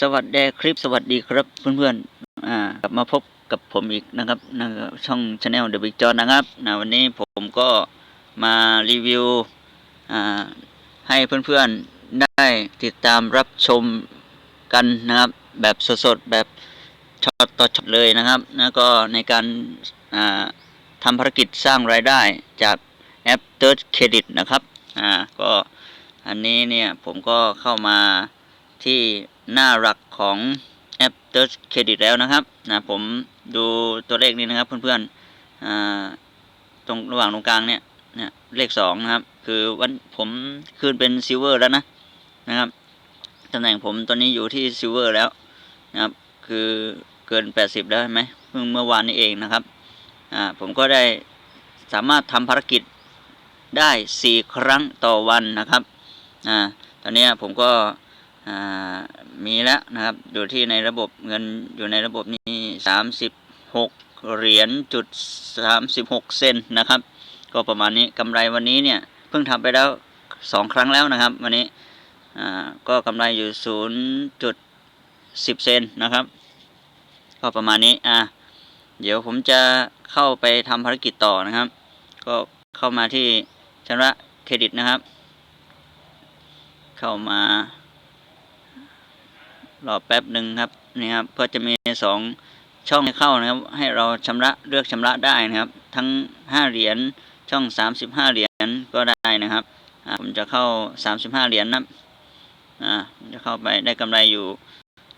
สวัสดีคลิปสวัสดีครับเพื่อนๆอ่ากลับมาพบกับผมอีกนะครับนะช่อง Channel The Big John นะครับนะวันนี้ผมก็มารีวิวอ่าให้เพื่อนๆได้ติดตามรับชมกันนะครับ แบบสดๆแบบช็อตต่อช็อตเลยนะครับแล้วก็ในการอ่าทำภารกิจสร้างรายได้จากแอป Third Credit นะครับอ่าก็อันนี้เนี่ยผมก็เข้ามา ที่หน้าหลักของแอป Third Credit แล้วนะครับนะผมดูตัวเลขนี้นะครับเพื่อนๆตรงระหว่างตรงกลางเนี่ยเนี่ยเลขสองนะครับ คือวันผมคืนเป็นซิลเวอร์แล้วนะนะครับตำแหน่งผมตอนนี้อยู่ที่ซิลเวอร์แล้วนะครับคือเกิน 80 แล้วใช่ไหมเพิ่งเมื่อวานนี้เองนะครับอ่าผมก็ได้สามารถทำภารกิจได้ 4 ครั้งต่อวันนะครับอ่าตอนนี้ผมก็ มีแล้วนะครับ อยู่ที่ในระบบเงินอยู่ในระบบนี้36เหรียญจุด36เซนนะครับ ก็ประมาณนี้กำไรวันนี้เนี่ยเพิ่งทำไปแล้ว2ครั้งแล้วนะครับ วันนี้ก็กำไรอยู่0.10เซนนะครับ ก็ประมาณนี้อะเดี๋ยวผมจะเข้าไปทำภารกิจต่อนะครับ ก็เข้ามาที่ชำระเครดิตนะครับ เข้ามา รอแป๊บหนึ่งครับนี่ครับก็จะมีสองช่องให้เข้านะครับ ให้เราชำระเลือกชำระได้นะครับ ทั้งห้าเหรียญช่องสามสิบห้าเหรียญก็ได้นะครับผมจะเข้าสามสิบห้าเหรียญนะอ่าจะเข้าไปได้กำไรอยู่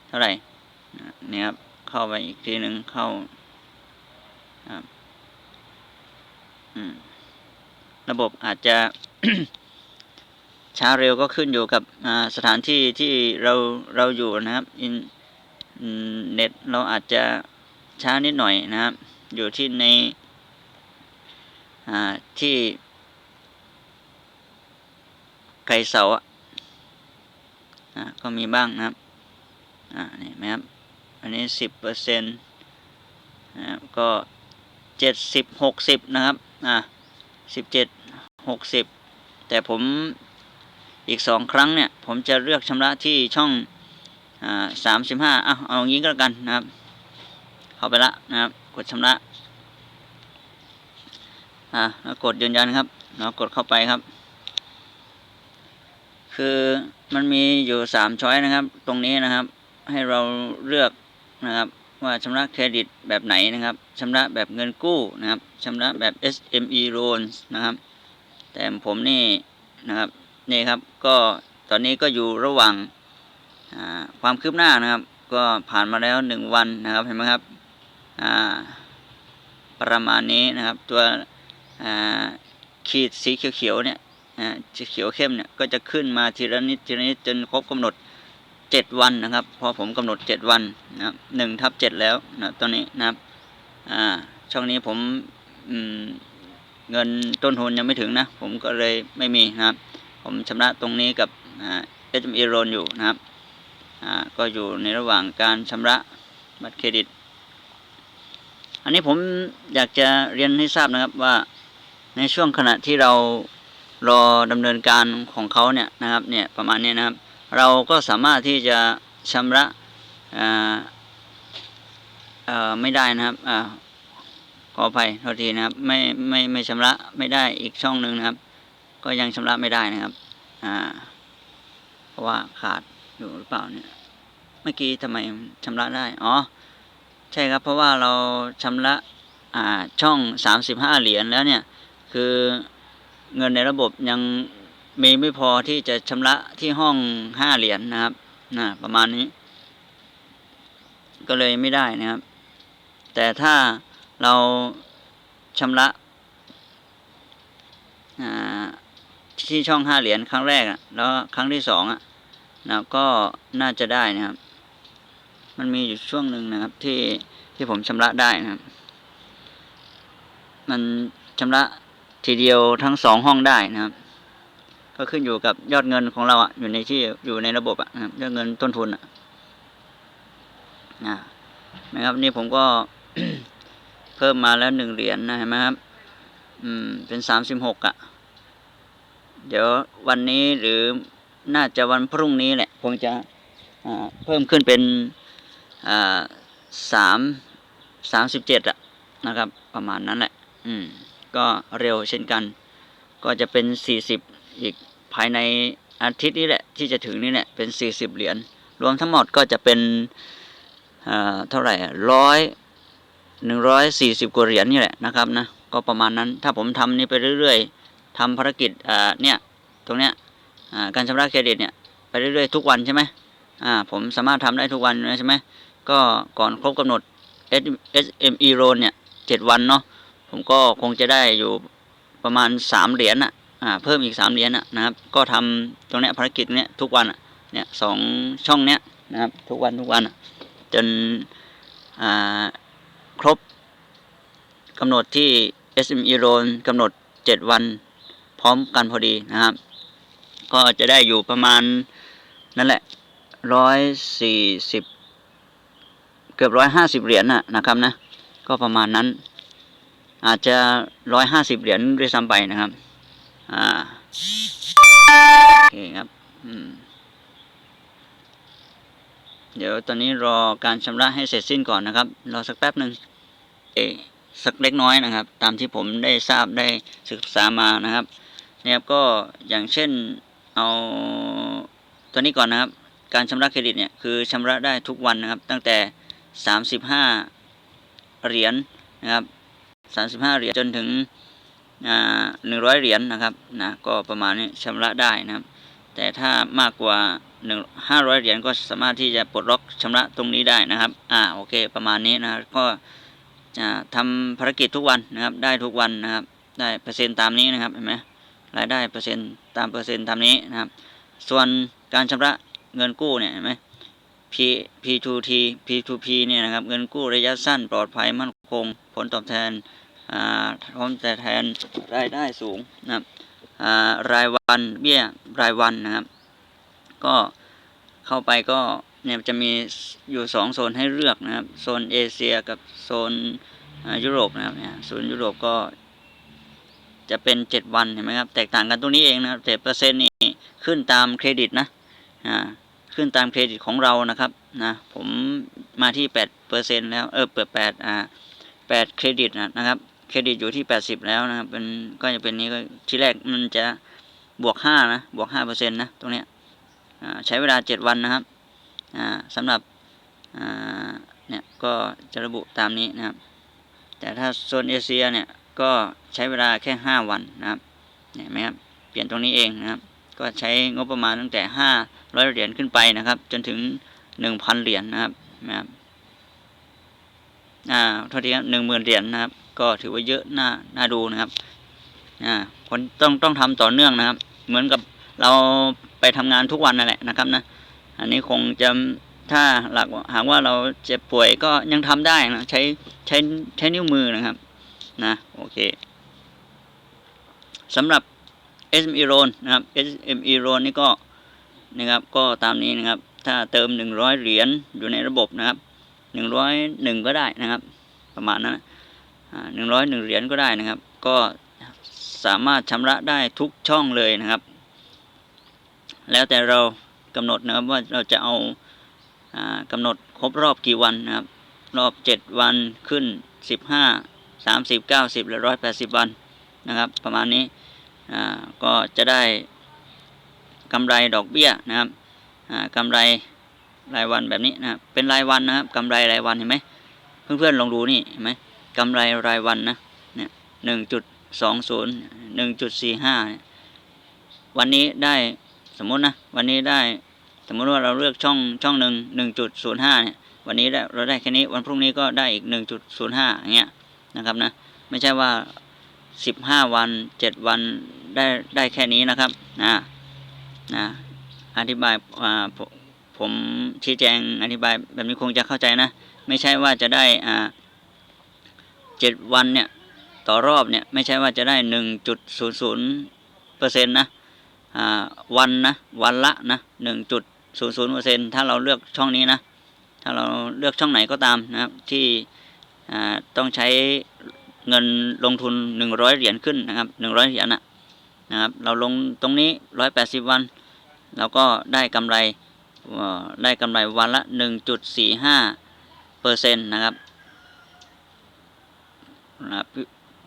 เท่าไหร่นี่ครับเข้าไปอีกทีหนึ่งเข้าระบบอาจจะ ช้าเร็วก็ขึ้นอยู่กับสถานที่ที่เราเราอยู่นะครับอินเน็ตเราอาจจะช้านิดหน่อยนะครับ อยู่ที่ในที่ไกลเสาอะก็มีบ้างนะครับอ่านี่ไหมครับ อันนี้สิบเปอร์เซ็นต์นะครับก็เจ็ดสิบหกสิบนะครับอ่าสิบเจ็ดหกสิบแต่ผม อีกสองครั้งเนี่ยผมจะเลือกชำระที่ช่องสามสิบห้าเอาเอาอย่างนี้ก็แล้วกันนะครับ เข้าไปละนะครับ กดชำระอ่าแล้วกดยืนยันครับแล้วกดเข้าไปครับ คือมันมีอยู่สามช้อยนะครับ ตรงนี้นะครับ ให้เราเลือกนะครับ ว่าชำระเครดิตแบบไหนนะครับชำระแบบเงินกู้นะครับชำระแบบ SME loans นะครับ แต่ผมนี่นะครับ นี่ครับก็ตอนนี้ก็อยู่ระหว่างความคืบหน้านะครับ ก็ผ่านมาแล้วหนึ่งวันนะครับเห็นไหมครับประมาณนี้นะครับ ตัวขีดสีเขียวๆเนี่ยจะเขียวเข้มเนี่ยก็จะขึ้นมาทีละนิดทีละนิดจนครบกำหนดเจ็ดวันนะครับพอผมกำหนดเจ็ดวันนะครับหนึ่งทับเจ็ดแล้วนะตอนนี้นะครับช่องนี้ผมเงินต้นทุนยังไม่ถึงนะ ผมก็เลยไม่มีนะครับ ผมชำระตรงนี้กับเอชเอโรนอยู่นะครับก็อยู่ในระหว่างการชำระบัตรเครดิต อันนี้ผมอยากจะเรียนให้ทราบนะครับว่าในช่วงขณะที่เรารอดำเนินการของเขาเนี่ยนะครับเนี่ยประมาณนี้นะครับ เราก็สามารถที่จะชำระไม่ได้นะครับอขออภัยโทษทีนะครับ ไม่ไม่ไม่ชำระไม่ได้อีกช่องหนึ่งนะครับ ก็ยังชำระไม่ได้นะครับ อ่า เพราะว่าขาดอยู่หรือเปล่าเนี่ย เมื่อกี้ทำไมชำระได้ อ๋อ ใช่ครับ เพราะว่าเราชำระ อ่า ช่องสามสิบห้าเหรียญแล้วเนี่ย คือเงินในระบบยังมีไม่พอที่จะชำระที่ห้องห้าเหรียญนนะครับนะประมาณนี้ ก็เลยไม่ได้นะครับ แต่ถ้าเราชำระ ที่ช่องห้าเหรียญครั้งแรกอะ แล้วครั้งที่สองอะนะก็น่าจะได้นะครับ มันมีอยู่ช่วงหนึ่งนะครับ ที่ที่ผมชำระได้นะครับ มันชำระทีเดียวทั้งสองห้องได้นะครับ ก็ขึ้นอยู่กับยอดเงินของเราอะอยู่ในที่อยู่ในระบบอะนะครับยอดเงินต้นทุนอะนะครับนี่ผมก็เพิ่มมาแล้วหนึ่งเหรียญนะเห็นไหมครับ อืมเป็นสามสิบหกอะ เดี๋ยววันนี้หรือน่าจะวันพรุ่งนี้แหละคงจะเพิ่มขึ้นเป็นสามสามสิบเจ็ดอะนะครับ ประมาณนั้นแหละ อืม ก็เร็วเช่นกัน ก็จะเป็นสี่สิบอีกภายในอาทิตย์นี้แหละ ที่จะถึงนี่แหละเป็นสี่สิบเหรียญรวมทั้งหมดก็จะเป็นอ่าเท่าไหร่ร้อยหนึ่งร้อยสี่สิบกว่าเหรียญนี่แหละนะครับนะก็ประมาณนั้นถ้าผมทำนี่ไปเรื่อยๆ ทำภารกิจอ่าเนี่ยตรงเนี้ยการชำระเครดิตเนี่ยไปเรื่อยๆทุกวันใช่ไหมอ่าผมสามารถทำได้ทุกวันใช่ไหมก็ก่อนครบกำหนด SME loan เนี่ยเจ็ดวันเนาะผมก็คงจะได้อยู่ประมาณสามเหรียญอะอ่าเพิ่มอีกสามเหรียญอะนะครับก็ทำตรงเนี้ยภารกิจเนี้ยทุกวันอะเนี่ยสองช่องเนี้ยนะครับทุกวันทุกวันจนอ่าครบกำหนดที่ SME loan กำหนดเจ็ดวัน ร้อมกันพอดีนะครับ ก็จะได้อยู่ประมาณนั่นแหละร้อยสี่สิบเกือบร้อยห้าสิบเหรียญน่ะนะครับนะ ก็ประมาณนั้น อาจจะร้อยห้าสิบเหรียญด้วยซ้ำไปนะครับ อ่าโอเคครับเดี๋ยวตอนนี้รอการชำระให้เสร็จสิ้นก่อนนะครับ รอสักแป๊บหนึ่งเอสักเล็กน้อยนะครับ ตามที่ผมได้ทราบได้ศึกษามานะครับ นี่ยครับก็อย่างเช่นเอาตัวนี้ก่อนนะครับ การชำระเครดิตเนี่ยคือชำระได้ทุกวันนะครับ ตั้งแต่ 35 เหรียญนะครับ 35 เหรียญจนถึงอ่า100เหรียญนะครับนะก็ประมาณนี้ชำระได้นะครับ แต่ถ้ามากกว่า1 500เหรียญก็สามารถที่จะปลดล็อกชำระตรงนี้ได้นะครับอ่าโอเคประมาณนี้นะครับก็จะทำภารกิจทุกวันนะครับได้ทุกวันนะครับ ได้เปอร์เซ็นต์ตามนี้นะครับเห็นไหม รายได้เปอร์เซ็นต์ตามเปอร์เซ็นต์ตามนี้นะครับ ส่วนการชำระเงินกู้เนี่ยเห็นไหม P P2T P2P เนี่ยนะครับ เงินกู้ระยะสั้นปลอดภัยมั่นคง ผลตอบแทนอ่าผลตอบแทนรายได้สูงนะครับอ่ารายวันเบี้ยรายวันนะครับ ก็เข้าไปก็เนี่ยจะมีอยู่สองโซนให้เลือกนะครับ โซนเอเชียกับโซนยุโรปนะครับเนี่ยโซนยุโรปก็ จะเป็นเจ็ดวันเห็นไหมครับ แตกต่างกันตรงนี้เองนะครับแต่เปอร์เซ็นต์นี่ขึ้นตามเครดิตนะอ่าขึ้นตามเครดิตของเรานะครับนะผมมาที่แปดเปอร์เซ็นแล้วเออเปิดแปดอ่าแปดเครดิตนะนะครับ เครดิตอยู่ที่แปดสิบแล้วนะครับเป็นก็จะเป็นนี้ก็ที่แรกมันจะบวกห้านะบวกห้าเปอร์เซ็นต์นะตรงเนี้ยอ่าใช้เวลาเจ็ดวันนะครับอ่าสำหรับอ่าเนี่ยก็จะระบุตามนี้นะครับ แต่ถ้าโซนเอเชียเนี่ย ก็ใช้เวลาแค่ห้าวันนะครับเห็นไหมครับเปลี่ยนตรงนี้เองนะครับ ก็ใช้งบประมาณตั้งแต่ห้าร้อยเหรียญขึ้นไปนะครับ จนถึงหนึ่งพันเหรียญนะครับนะครับอ่าโทษทีครับหนึ่งหมื่นเหรียญนะครับ ก็ถือว่าเยอะน่าน่าดูนะครับอ่าคนต้องต้องทำต่อเนื่องนะครับ เหมือนกับเราไปทำงานทุกวันนั่นแหละนะครับนะอันนี้คงจะถ้าหลักหากว่าเราเจ็บป่วยก็ยังทำได้นะใช้ใช้ใช้นิ้วมือนะครับ นะ โอเคสำหรับ SME loan นะครับ SME loan นี่ก็นะครับก็ตามนี้นะครับ ถ้าเติม 100 เหรียญอยู่ในระบบนะครับ 101 ก็ได้นะครับ ประมาณนั้นหนึ่งร้อยหนึ่งเหรียญก็ได้นะครับ ก็สามารถชำระได้ทุกช่องเลยนะครับ แล้วแต่เรากำหนดนะครับว่าเราจะเอาากำหนดครบรอบกี่วันนะครับ รอบ 7 วันขึ้น 15 30 90หรือ180วันนะครับ ประมาณนี้ก็จะได้กำไรดอกเบี้ยนะครับกำไรรายวันแบบนี้นะเป็นรายวันนะครับกำไรรายวันเห็นไหมเพื่อนๆลองดูนี่เห็นไหมกำไรรายวันนะเนี่ยหนึ่งจุดสองศูนย์หนึ่งจุดสี่ห้าวันนี้ได้สมมตินะวันนี้ได้สมมติว่าเราเลือกช่องช่องหนึ่งหนึ่งจุดศูนย์ห้าเนี่ยวันนี้ได้เราได้แค่นี้วันพรุ่งนี้ก็ได้อีกหนึ่งจุดศูนย์ห้าอย่างเงี้ย นะครับนะไม่ใช่ว่าสิบห้าวันเจ็ดวันได้ได้แค่นี้นะครับนะนะอธิบายอ่าผมชี้แจงอธิบายแบบนี้คงจะเข้าใจนะ ไม่ใช่ว่าจะได้อ่าเจ็ดวันเนี่ยต่อรอบเนี่ยไม่ใช่ว่าจะได้หนึ่งจุดศูนย์ศูนย์เปอร์เซ็นต์นะอ่าวันนะวันละนะหนึ่งจุดศูนย์ศูนย์เปอร์เซ็นต์ถ้าเราเลือกช่องนี้นะถ้าเราเลือกช่องไหนก็ตามนะครับที่ ต้องใช้เงินลงทุนหนึ่งร้อยเหรียญขึ้นนะครับหนึ่งร้อยเหรียญนะนะครับ เราลงตรงนี้ร้อยแปดสิบวัน เราก็ได้กำไรได้กำไรวันละ 1.45เปอร์เซ็นต์นะครับนะครับ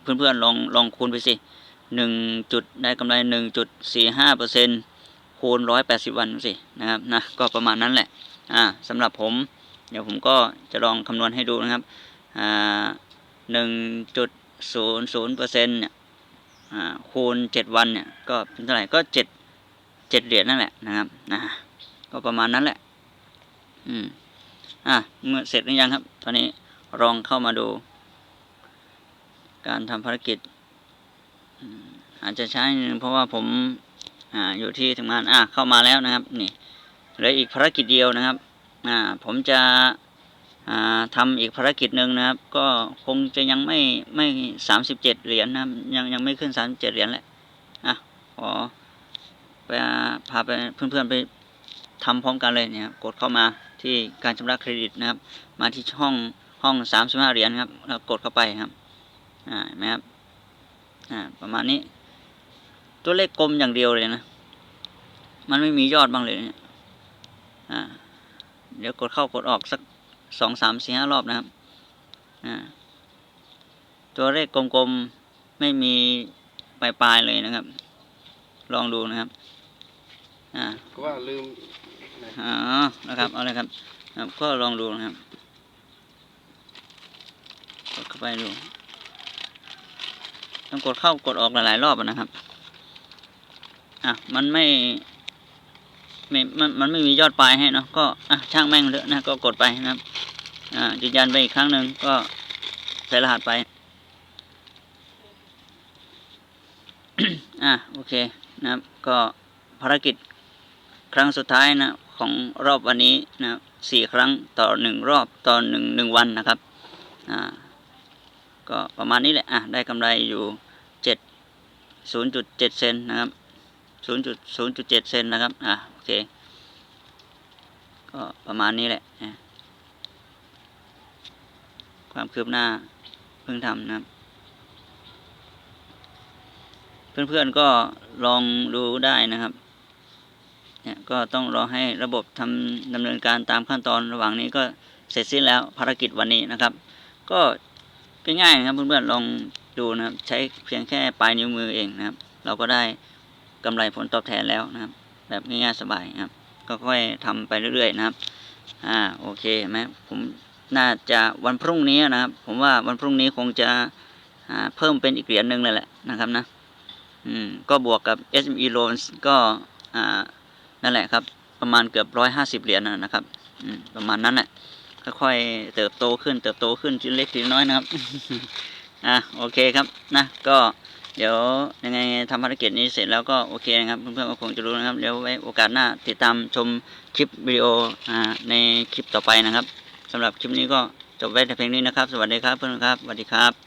เพื่อนๆลองลองคูณไปสิหนึ่งจุดได้กำไรหนึ่งจุดสี่ห้าเปอร์เซ็นต์คูณร้อยแปดสิบวันสินะครับนะก็ประมาณนั้นแหละอ่าสำหรับผม เดี๋ยวผมก็จะลองคำนวณให้ดูนะครับ หนึ่งจุดศูนย์ศูนย์เปอร์เซ็นต์เนี่ยอ่าคูณเจ็ดวันเนี่ยก็เป็นเท่าไหร่ก็เจ็ดเจ็ดเหรียญนั่นแหละนะครับนะก็ประมาณนั้นแหละ อืมอะเมื่อเสร็จหรือยังครับ ตอนนี้ลองเข้ามาดู การทำภารกิจอาจจะใช้นิดนึงเพราะว่าผมอ่าอยู่ที่ทำงานอะเข้ามาแล้วนะครับ นี่เหลืออีกภารกิจเดียวนะครับอ่าผมจะ อ่าทำอีกภารกิจหนึ่งนะครับ ก็คงจะยังไม่ไม่สามสิบเจ็ดเหรียญนะครับ ยังยังไม่ขึ้นสามสิบเจ็ดเหรียญแหละอะขอไปพาไปเพื่อนๆไปทำพร้อมกันเลยเนี่ยกดเข้ามาที่การชำระเครดิตนะครับ มาที่ช่องห้องสามสิบห้าเหรียญครับแล้วกดเข้าไปครับอ่าเห็นไหมครับอ่าประมาณนี้ ตัวเลขกลมอย่างเดียวเลยนะ มันไม่มียอดบ้างเลยเนี่ยอ่าเดี๋ยวกดเข้ากดออกสัก สองสามสี่ห้ารอบนะครับอ่าตัวเลขกลมๆไม่มีปลายๆเลยนะครับ ลองดูนะครับอ่าก็ว่าลืมอ๋อนะครับเอาเลยครับครับก็ลองดูนะครับกดเข้าไปดูต้องกดเข้ากดออกหลายๆรอบอะนะครับอะมันไม่ไม่มันมันไม่มียอดปลายให้เนาะก็อะช่างแม่งเถอะนะก็กดไปนะครับอ่า ยืนยันไปอีกครั้งหนึ่งก็ใส่รหัสไป อะโอเคนะครับ ก็ภารกิจครั้งสุดท้ายนะของรอบวันนี้นะสี่ครั้งต่อหนึ่งรอบต่อหนึ่งหนึ่งวันนะครับ อ่า ก็ประมาณนี้แหละ อะ ได้กำไรอยู่เจ็ดศูนย์จุดเจ็ดเซนนะครับศูนย์จุดศูนย์จุดเจ็ดเซนนะครับ อะ โอเค ก็ประมาณนี้แหละ ความคืบหน้าเพิ่งทำนะครับ เพื่อนๆก็ลองดูได้นะครับ เนี่ยก็ต้องรอให้ระบบทำดำเนินการตามขั้นตอนระหว่างนี้ก็เสร็จสิ้นแล้วภารกิจวันนี้นะครับ ก็ง่ายๆนะครับเพื่อนๆลองดูนะครับ ใช้เพียงแค่ปลายนิ้วมือเองนะครับ เราก็ได้กำไรผลตอบแทนแล้วนะครับ แบบง่ายๆสบายนะครับ ก็ค่อยทำไปเรื่อยๆนะครับ อ่าโอเคไหมผม น่าจะวันพรุ่งนี้นะครับ ผมว่าวันพรุ่งนี้คงจะเพิ่มเป็นอีกเหรียญหนึ่งเลยแหละนะครับนะอืมก็บวกกับ SME loans ก็อ่านั่นแหละครับ ประมาณเกือบร้อยห้าสิบเหรียญนะนะครับอืมประมาณนั้นแหละค่อยๆเติบโตขึ้นเติบโตขึ้นทีเล็กทีน้อยนะครับอะโอเคครับนะก็เดี๋ยวยังไงทำภารกิจนี้เสร็จแล้วก็โอเคนะครับเพื่อนๆก็คงจะรู้นะครับ เดี๋ยวไว้โอกาสหน้าติดตามชมคลิปวิดีโออ่าในคลิปต่อไปนะครับ สำหรับคลิปนี้ก็จบไว้แต่เพียงนี้นะครับ สวัสดีครับเพื่อนครับสวัสดีครับ